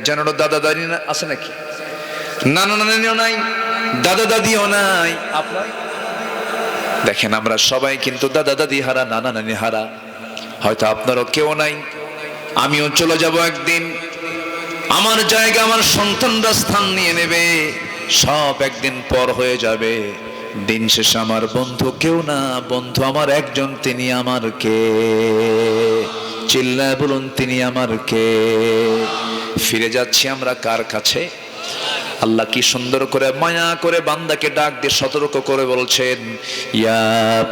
জানানো দাদা দাদি আছে নাকি? নানা নানিও নাই। দাদা দাদিও নাই। দেখেন, আমরা সবাই কিন্তু দাদা দাদি হারা, নানা নানি হারা। হয়তো আপনারও কেউ নাই। আমিও চলে যাব একদিন। আমার জায়গা, আমার সন্তানরা স্থান নিয়ে নেবে। সব একদিন পর হয়ে যাবে। দিন শেষে আমার বন্ধু কেউ না। বন্ধু আমার একজন, তিনি আমার কে? চিল্লায় বলুন, তিনি আমার কে? ফিরে যাচ্ছি আমরা কার কাছে? আল্লাহ কি সুন্দর করে মায়া করে বান্দাকে ডাক দিয়ে সতর্ক করে বলছেন, ইয়া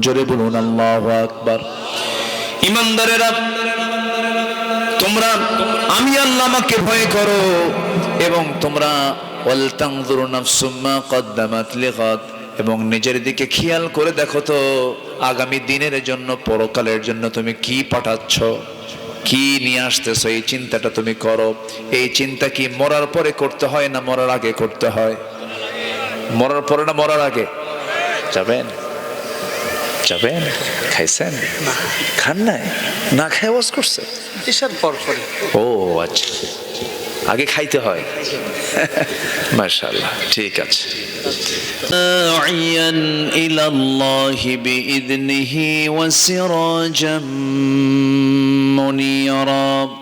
জোরে বলুন, আল্লাহ আকবর। ইমানদারের, তোমরা, আমি আল্লাহ আমাকে ভয় করো, এবং তোমরা এবং নিজের দিকে খেয়াল করে দেখো তো, আগামী দিনের জন্য, পরকালের জন্য তুমি কি পাঠাচ্ছ? কি নিয়ে আসতেছ? এই চিন্তাটা তুমি করো। এই চিন্তা কি মরার পরে করতে হয় না মরার আগে করতে হয়? মরার পরে না মরার আগে? যাবেন। যাবেন। খাইছেন? খান নাই? না খাই ওয়াজ করছে? ও আচ্ছা। আগে খাইতে হয়। মাশাআল্লাহ। ঠিক আছে। আইয়ান ইলাল্লাহি আল্লাহ ওয়াসিরাজাম মুনিরা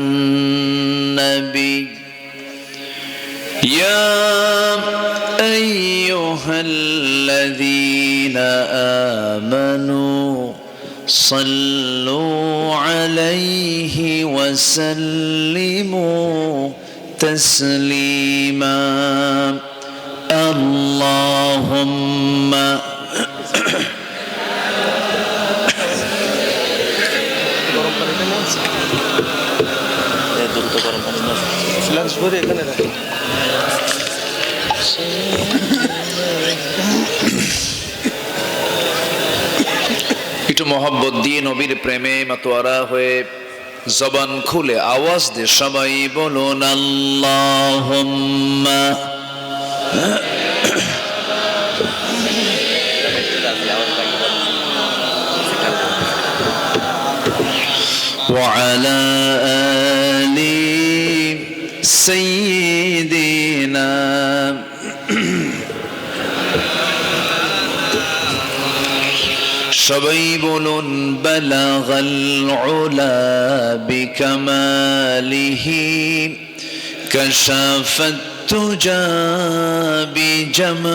يا أيها الذين آمنوا صلوا عليه وسلموا تسليما اللهم Lan şuraya kadar. একটু মহব্বত দিয়ে নবীর প্রেমে মাতোয়ারা হয়ে জবান খুলে আওয়াজ দিয়ে সবাই বলুন اللهم وعلى آل سيدنا شبيبل بلغ العلا بكماله. كشف التجى بجماله.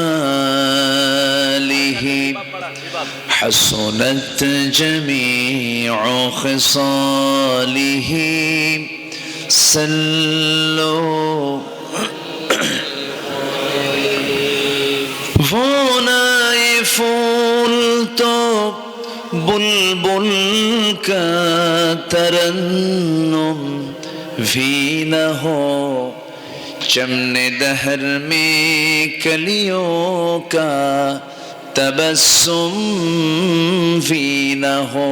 حسنت جميع خصاله. سلوا فونا يفون بلبل كترنم في نهو چمن دهر میں کلیوں تبسم في نهو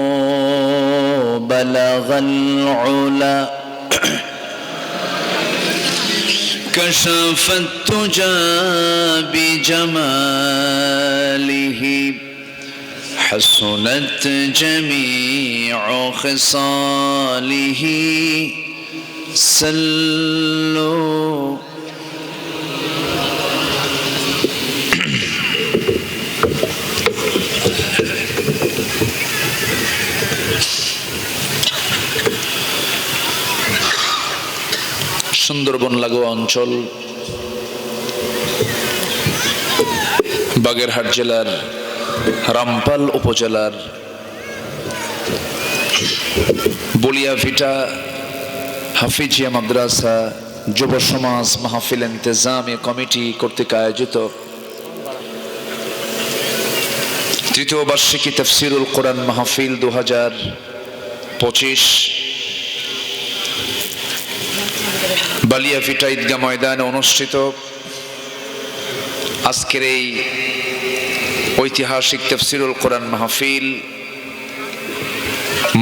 بلغ العلا كشفت تجا بجماله حسنت جميع خصاله صلوا সুন্দরবন লাগোয়া অঞ্চল বাগেরহাট জেলার রামপাল উপজেলার বলিয়াভিটা হাফিজিয়া মাদ্রাসা যুব সমাজ মাহফিল ইন্তেজামী কমিটি কর্তৃক আয়োজিত তৃতীয় বার্ষিকী তফসিরুল কোরআন মাহফিল দু হাজার পঁচিশ বালিয়াভিটা ঈদগাহ ময়দানে অনুষ্ঠিত। আজকের এই ঐতিহাসিক তফসিরুল কোরআন মাহফিল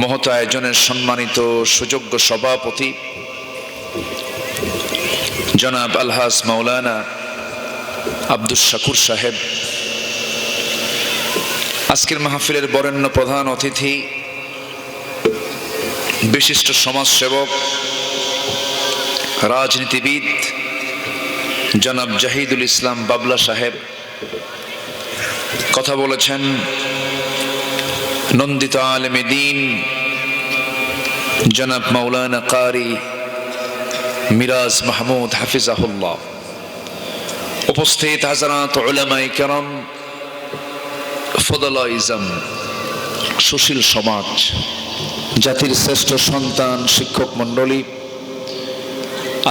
মহত আয়োজনের সম্মানিত সুযোগ্য সভাপতি, জনাব আলহাস মাওলানা আব্দুস শাকুর সাহেব। আজকের মাহফিলের বরেণ্য প্রধান অতিথি, বিশিষ্ট সমাজসেবক, রাজনীতিবিদ, জনাব জাহিদুল ইসলাম বাবলা সাহেব। কথা বলেছেন নন্দিত আলমে দিন জনাব মাওলানা কারি মিরাজ মাহমুদ হাফিজাহুল্লাহ। উপস্থিত হাজারাত ওলামাই কেরম ফদলা ইজম সুশীল সমাজ, জাতির শ্রেষ্ঠ সন্তান শিক্ষক মণ্ডলী,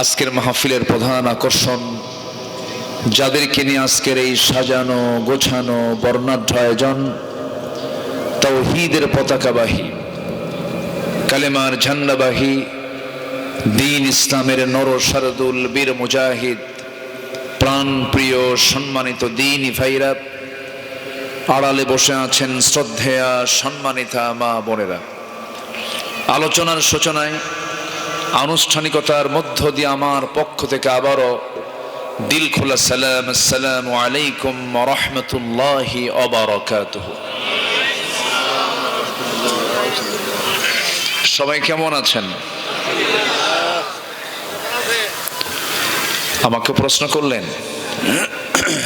আজকের মাহফিলের প্রধান আকর্ষণ যাদেরকে নিয়ে আজকের এই সাজানো, গোছানো বর্ণাঢ্য আয়োজন তৌহিদের পতাকাবাহী, কালেমার ঝান্ডাবাহী, দিন ইসলামের নর শারদুল বীর মুজাহিদ প্রাণ প্রিয় সম্মানিত দিন ভাইরা, আড়ালে বসে আছেন শ্রদ্ধেয়া সম্মানিতা মা বোনেরা। আলোচনার সূচনায় আনুষ্ঠানিকতার মধ্য দিয়ে আমার পক্ষ থেকে আবারও দিল খোলা সালাম, আসসালামু আলাইকুম রহমতুল্লাহি অবরকাতুহ সবাই কেমন আছেন? আমাকে প্রশ্ন করলেন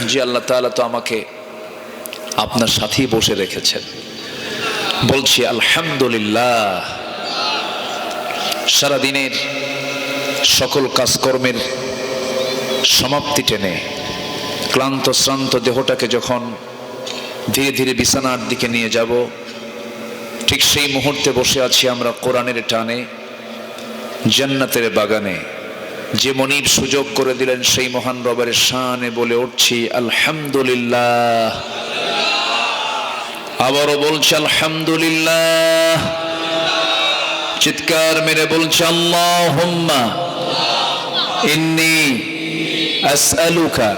জি আল্লাহ তাআলা তো আমাকে আপনার সাথেই বসে রেখেছেন। বলছি, আলহামদুলিল্লাহ, সারাদিনের সকল কাজকর্মের সমাপ্তি টেনে। ক্লান্ত, শ্রান্ত দেহটাকে যখন ধীরে ধীরে বিছানার দিকে নিয়ে যাব, ঠিক সেই মুহূর্তে বসে আছি আমরা কোরআনের টানে, জান্নাতের বাগানে। যে মনির সুযোগ করে দিলেন সেই মহান রবের শানে বলে উঠছি, আলহামদুলিল্লাহ। আবারও বলছে, আলহামদুলিল্লাহ। চিৎকার মেরে বলছে আল্লাহুম্মা। ইন্নি আসআলুকা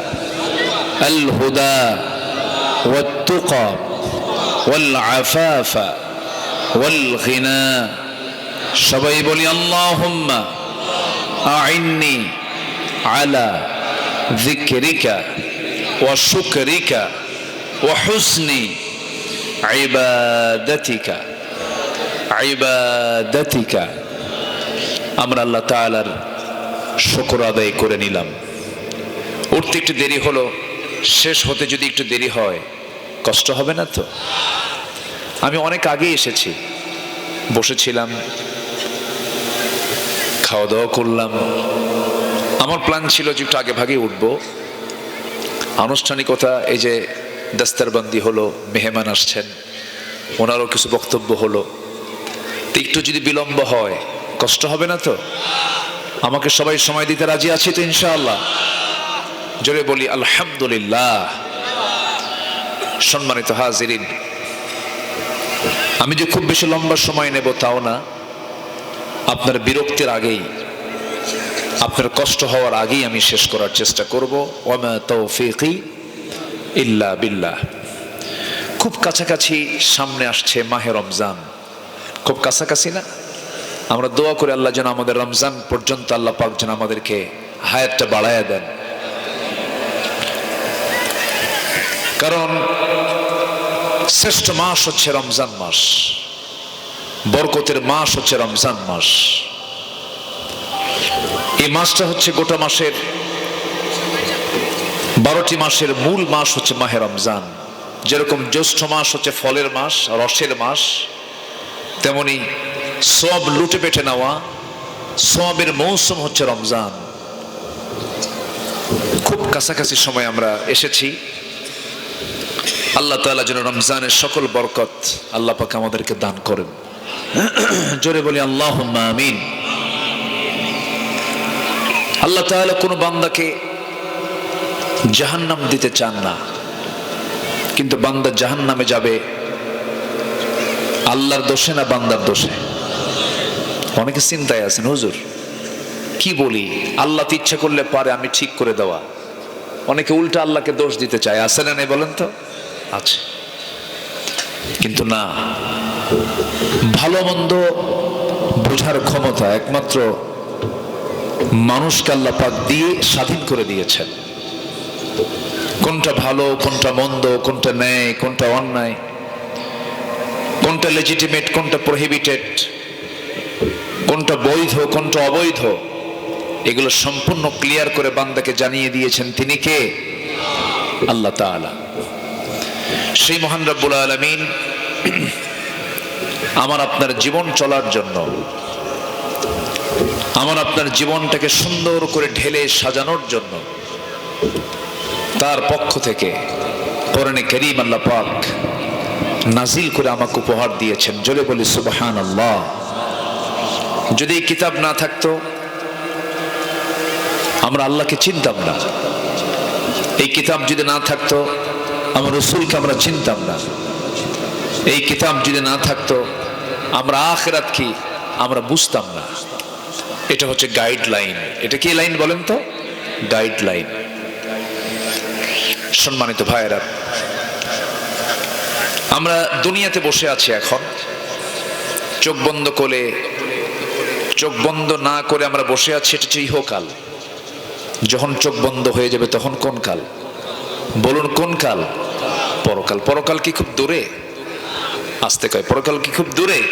আল হুদা والتقى والعفاف والغنى সবাই বলি আল্লাহুম্মা আইন্নি আলা যিকরিকা ওয়া শুকরিকা ওয়া হুসনি ইবাদাতিকা ইবাদাতিকা আমরা আল্লাহ তাআলার শুকর আদায় করে নিলাম উঠতে একটু দেরি হলো, শেষ হতে যদি একটু দেরি হয়, কষ্ট হবে না তো? আমি অনেক আগে এসেছি। বসেছিলাম খাওয়া দাওয়া করলাম। আমার প্ল্যান ছিল যে একটু আগে ভাগে উঠবো। আনুষ্ঠানিকতা, এই যে দাস্তারবন্দি হলো, মেহমান আসছেন, ওনারও কিছু বক্তব্য হলো। একটু যদি বিলম্ব হয়, কষ্ট হবে না তো? আমাকে সবাই সময় দিতে রাজি আছি তো ইনশাআল্লাহ? জোরে বলি, আলহামদুলিল্লাহ। সম্মানিত হাজিরিন, আমি যে খুব বেশি লম্বা সময় নেব তাও না, আপনার বিরক্তির আগেই, আপনার কষ্ট হওয়ার আগেই আমি শেষ করার চেষ্টা করব। ইল্লা বিল্লাহ। খুব কাছাকাছি সামনে আসছে মাহে রমজান। খুব কাছাকাছি না? আমরা দোয়া করে আল্লাহ যেন আমাদের রমজান পর্যন্ত আল্লাহ পাক যেন আমাদেরকে হায়াতটা বাড়ায়া দেন। কারণ শ্রেষ্ঠ মাস হচ্ছে রমজান মাস, বরকতের মাস হচ্ছে রমজান মাস। এই মাসটা হচ্ছে গোটা মাসের, বারোটি মাসের মূল মাস হচ্ছে মাহে রমজান। যেরকম জ্যৈষ্ঠ মাস হচ্ছে ফলের মাস, রসের মাস, তেমনি সব লুটে পেটে নেওয়া সবের মৌসুম হচ্ছে রমজান। খুব কাছাকাছি সময় আমরা এসেছি। আল্লাহ তাআলা যেন রমজানের সকল বরকত আল্লাহ পাক আমাদেরকে দান করেন। জোরে বলি আল্লাহ আমিন। আল্লাহ তাআলা কোনো বান্দাকে জাহান্নাম দিতে চান না। কিন্তু বান্দা জাহান্নামে যাবে, আল্লাহর দোষে না বান্দার দোষে? অনেকে চিন্তায় আছেন, হুজুর, কি বলি? আল্লাহ ইচ্ছা করলে পারে, আমি ঠিক করে দেওয়া। অনেকে উল্টা আল্লাহকে দোষ দিতে চায়। আছে না নেই বলেন তো? আছে। কিন্তু না। ভালো মন্দ বোঝার ক্ষমতা একমাত্র মানুষকে আল্লাহ পাক দিয়ে স্বাধীন করে দিয়েছেন। কোনটা ভালো, কোনটা মন্দ, কোনটা ন্যায়, কোনটা অন্যায়, কোনটা লেজিটিমেট কোনটা প্রহিবিটেড কোনটা বৈধ, কোনটা অবৈধ এগুলো সম্পূর্ণ ক্লিয়ার করে বান্দাকে জানিয়ে দিয়েছেন তিনি কে? আল্লাহ তাআলা। সেই মহান রব্বুল আলমিন আমার আপনার জীবন চলার জন্য, আমার আপনার জীবনটাকে সুন্দর করে ঢেলে সাজানোর জন্য তার পক্ষ থেকে কোরআনে করিম আল্লাহ পাক নাজিল করে আমাকে উপহার দিয়েছেন। জলে বলি সুবহান আল্লাহ যদি এই কিতাব না থাকতো আমরা আল্লাহকে চিনতাম না। এই কিতাব যদি না থাকতো, আমার রসুলকে আমরা চিনতাম না। এই কিতাব যদি না থাকতো, আমরা আখেরাত কি আমরা বুঝতাম না। এটা হচ্ছে গাইডলাইন এটা কি লাইন বলেন তো? গাইডলাইন সম্মানিত ভাইয়েরা, আমরা দুনিয়াতে বসে আছি এখন। চোখ বন্ধ করে, চোখ বন্ধ না করে আমরা বসে আছি, এটা হচ্ছে ইহকাল। যখন চোখ বন্ধ হয়ে যাবে তখন কোন কাল? বলুন কোন কাল? পরকাল। পরকাল কি খুব দূরে? আসতে কয়, পরকাল কি খুব দূরে?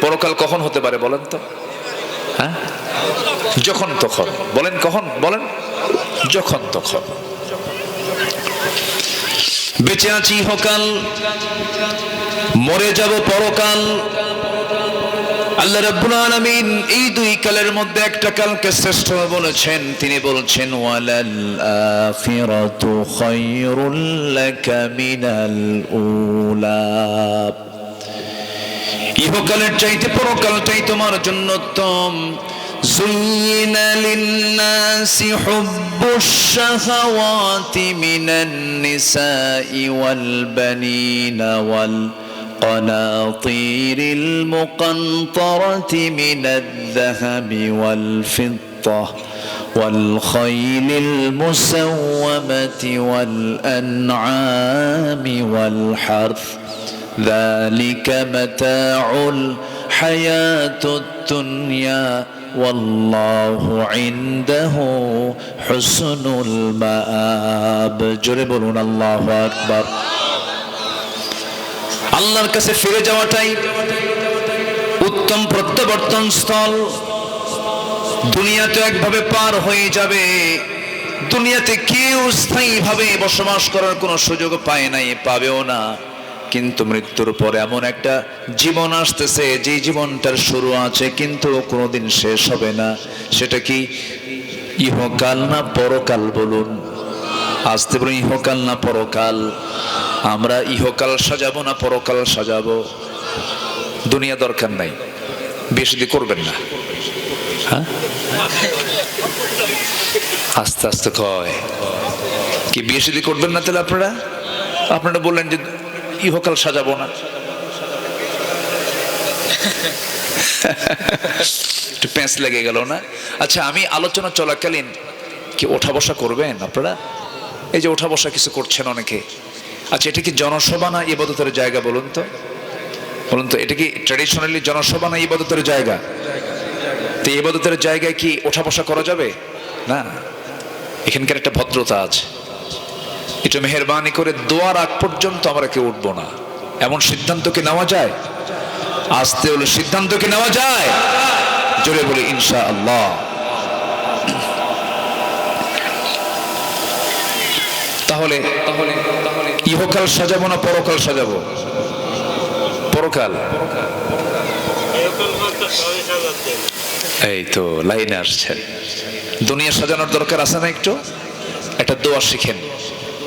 পরকাল কখন হতে পারে বলেন তো? হ্যাঁ? যখন তখন। বলেন কখন? বলেন। যখন তখন। বেঁচে আছি হকাল, মরে যাব পরকাল আল্লাহ রাব্বুল আলামিন এই দুই কালের মধ্যে একটা কালকে শ্রেষ্ঠ বলেছেন তিনি বলছেন ওয়ালাল আখিরাতু খায়রুল লাকা মিনাল উলা ইহকালের চাইতে পরকালটাই তোমার জন্য উত্তম زين للناس حب الشهوات من النساء والبنين قناطير المقنطرة من الذهب والفضة والخيل المسومة والأنعام والحرث ذلك متاع الحياة الدنيا والله عنده حسن المآب جربلنا الله أكبر আল্লাহর কাছে ফিরে যাওয়াটাই উত্তম প্রত্যাবর্তন স্থল। দুনিয়া তো একভাবে পার হয়ে যাবে। দুনিয়াতে কেউ স্থায়ীভাবে বসবাস করার কোনো সুযোগ পায় নাই, পাবেও না। কিন্তু মৃত্যুর পরে এমন একটা জীবন আসতেছে, যে জীবনটার শুরু আছে, কিন্তু কোনোদিন শেষ হবে না। সেটা কি ইহকাল না পরকাল বলুন? আসতে বলুন ইহকাল না পরকাল? আমরা ইহকাল সাজাবো না পরকাল সাজাবো? দুনিয়া দরকার নাই, বেশি করবেন না। হ্যাঁ? আস্তে আস্তে কয়। কি বিয়ে শাদী করবেন না তাহলে আপনারা? আপনারা বললেন যে ইহকাল সাজাবো না। একটু প্যাঁচ লেগে গেল না? আচ্ছা আমি আলোচনা চলাকালীন কি ওঠা বসা করবেন আপনারা? এই যে ওঠা বসা কিছু করছেন অনেকে। আচ্ছা এটা কি জনসভা না ইবাদতের জায়গা বলুন তো? বলুন তো, এটা কি ট্র্যাডিশনালি জনসভা না ইবাদতের জায়গা? তো ইবাদতের জায়গায় কি ওঠা বসা করা যাবে? না এখানকার একটা ভদ্রতা আছে। একটু মেহরবানি করে দোয়ার আগ পর্যন্ত আমরা কেউ উঠবো না। এমন সিদ্ধান্ত কি নেওয়া যায়? আসতে হলে সিদ্ধান্ত কি নেওয়া যায়? জোরে বলি ইনশা আল্লাহ তাহলে তাহলে ইহকাল সাজাবো না পরকাল সাজাবো? পরকাল। এই তো, লাইনে আসছেন। দুনিয়া সাজানোর দরকার আছে না একটু? একটা দোয়া শিখেন।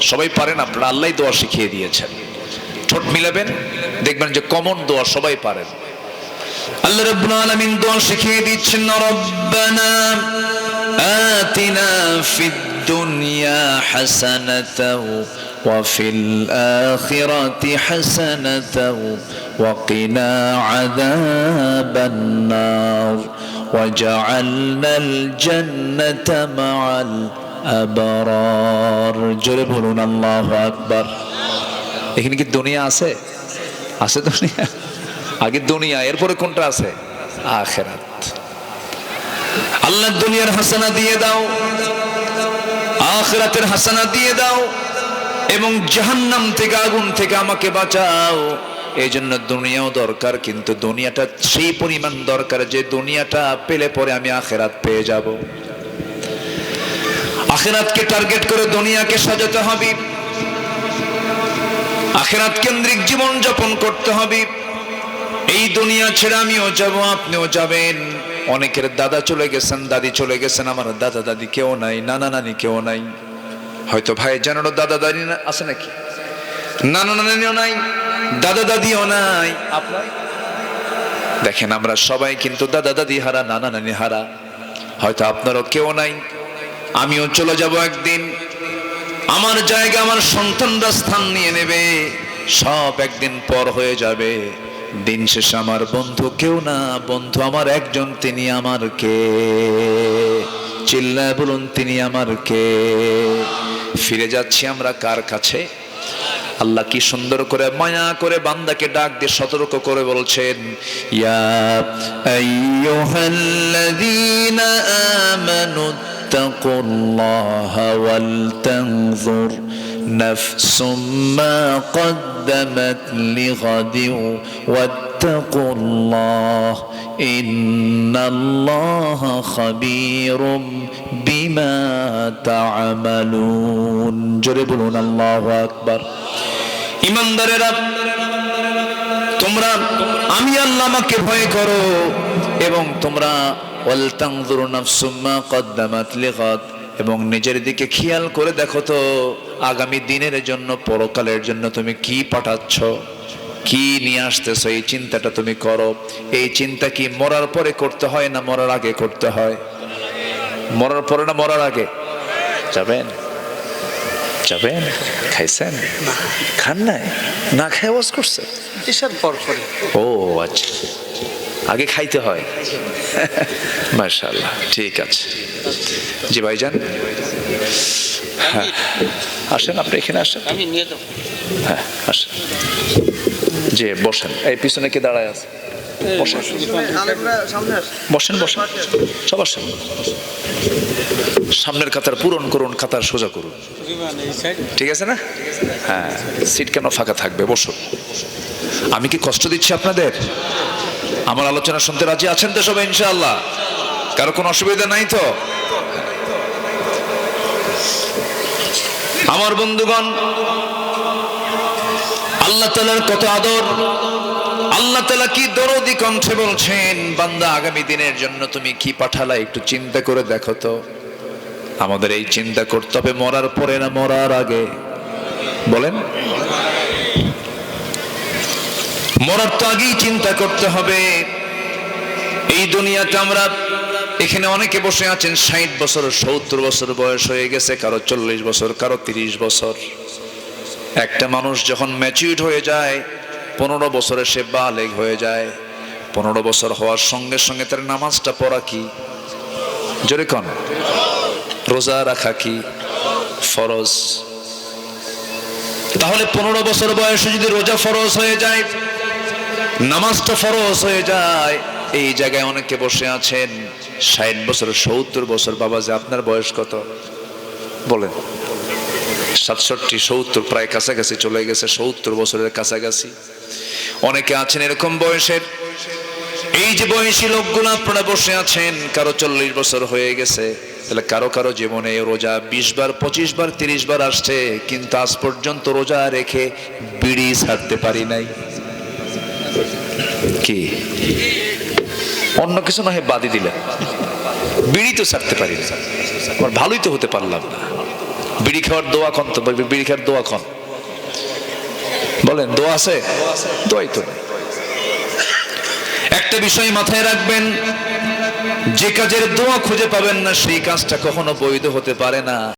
সবাই পারেন আপনারা আল্লাহ দোয়া শিখিয়ে দিয়েছেন। ঠোঁট মিলাবেন, দেখবেন যে কমন দোয়া সবাই পারেন। আল্লাহ রাব্বুল আলামিন দোয়া শিখিয়ে দিচ্ছেন, রব্বানা আতিনা ফিদ দুনিয়া হাসানাতাও ওয়া ফিল আখিরাতি হাসানাতাও ওয়া কিনা আযাবান নার وجعلنا الجنة مع الأبرار জোরে বলুন আল্লাহু আকবার এখানে কি দুনিয়া আছে আছে দুনিয়া আগে দুনিয়া এরপরে কোনটা আছে আখেরাত আল্লাহ দুনিয়ার হাসানা দিয়ে দাও আখিরাতের হাসানা দিয়ে দাও এবং জাহান্নাম থেকে, আগুন থেকে আমাকে বাঁচাও। এই জন্য দুনিয়াও দরকার, কিন্তু দুনিয়াটা সেই পরিমাণ দরকার যে দুনিয়াটা পেলে পরে আমি আখেরাত পেয়ে যাব। আখেরাতকে টার্গেট করে দুনিয়াকে সাজাতে হবে। আখেরাত কেন্দ্রিক জীবন যাপন করতে হবে। এই দুনিয়া ছেড়ে আমিও যাব, আপনিও যাবেন। অনেকের দাদা চলে গেছেন, দাদি চলে গেছেন, আমার দাদা দাদি কেউ নাই, নানা নানি কেউ নাই। হয়তো ভাই জানানো দাদা দাদি আছে নাকি? নানা নানিও নাই, দাদা দাদিও নাই। আপনার? দেখেন, আমরা সবাই কিন্তু দাদা দাদি হারা, নানা নানি হারা। হয়তো আপনারও কেউ নাই। আমিও চলে যাব একদিন। আমার জায়গা, আমার সন্তানরা স্থান নিয়ে নেবে। সব একদিন পর হয়ে যাবে। দিন শেষে আমার বন্ধু কেউ না, বন্ধু আমার একজন, তিনি আমার কে? চিল্লায় বলুন, তিনি আমার কে? ফিরে যাচ্ছি আমরা কার কাছে? আল্লাহ কি সুন্দর করে, মায়া করে বান্দাকে ডাক দিয়ে সতর্ক করে বলছেন, ইয়া আমানু نفس ما قدمت لغد واتقوا الله إن الله خبير بما تعملون جربون الله أكبر ইমানদারেরা তোমরা আমি আল্লাহ আমাকে ভয় করো এবং তোমরা ওয়ালতানজুরু নাফসুম মা কদ্দামাত লিগাদ এবং নিজের দিকে খেয়াল করে দেখো তো আগামী দিনের জন্য পরকালের জন্য তুমি কি পাঠাচ্ছ? কি নিয়ে আসতেছো? এই চিন্তাটা তুমি করো। এই চিন্তা কি মরার পরে করতে হয় না মরার আগে করতে হয়? মরার পরে না মরার আগে? যাবেন? যাবেন? খাইছেন? খান নাই? না খাই ওয়াজ করছে? এসার পর পরে। ও আচ্ছা। আগে খাইতে হয়। মাশাআল্লাহ ঠিক আছে। জি ভাইজান। হ্যাঁ আসেন আপনি এখানে আসেন। আমি নিয়ে যাব। হ্যাঁ আসেন। জি বসেন। এই পিছনে কে দাঁড়ায় আছে? বসেন। বসেন বসেন। সব আসেন। সামনের কাতার পূরণ করুন কাতার সোজা করুন। ঠিক আছে না? হ্যাঁ সিট কেন ফাঁকা থাকবে? বসুন। আমি কি কষ্ট দিচ্ছি আপনাদের? আমার আলোচনা শুনতে রাজি আছেন তো সবাই, ইনশাআল্লাহ? কারও কোনো অসুবিধা নাই তো? আমার বন্ধুগণ, আল্লাহ তালার কত আদর, আল্লাহ তালা কি দরদি কণ্ঠে বলছেন, বান্দা আগামী দিনের জন্য তুমি কি পাঠালা একটু চিন্তা করে দেখো তো। আমাদের এই চিন্তা করতে হবে মরার পরে না মরার আগে। বলেন। মরার তো আগেই চিন্তা করতে হবে। এই দুনিয়াতে আমরা এখানে অনেকে বসে আছেন, ষাট বছর, সত্তর বছর বয়স হয়ে গেছে, কারও চল্লিশ বছর, কারও তিরিশ বছর। একটা মানুষ যখন ম্যাচিউড হয়ে যায়, পনেরো বছরে সে বালেগ হয়ে যায়। পনেরো বছর হওয়ার সঙ্গে সঙ্গে তার নামাজটা পড়া কি? জোরে কন। রোজা রাখা কি? ফরজ। তাহলে পনেরো বছর বয়সে যদি রোজা ফরজ হয়ে যায় নামাজটা ফরজ হয়ে যায়। এই জায়গায় অনেকে বসে আছেন। ষাট বছর, সত্তর বছর, বাবা যে আপনার বয়স কত? বলেন। সাতষট্টি, সত্তর, প্রায় কাছাকাছি চলে গেছে, সত্তর বছরের কাছাকাছি। অনেকে আছেন এরকম বয়সের। এই যে বয়সী লোকগুলো আপনারা বসে আছেন, কারও চল্লিশ বছর হয়ে গেছে, তাহলে কারও কারও জীবনে রোজা বিশ বার, পঁচিশ বার, তিরিশ বার আসছে, কিন্তু আজ পর্যন্ত রোজা রেখে বিড়ি ছাড়তে পারি নাই। কি? অন্য কিছু না হয় বাদই দিলেন। বিড়ি তো ছাড়তে পারি আমার ভালোই তো হতে পারলাম না। বিড়ি খাওয়ার দোয়া খন তো বিড়ি খাওয়ার দোয়া খন বলেন, দোয়া আছে? দোয়াই তো একটা বিষয় মাথায় রাখবেন, যে কাজের দোয়া খুঁজে পাবেন না, সেই কাজটা কখনো বৈধ হতে পারে না।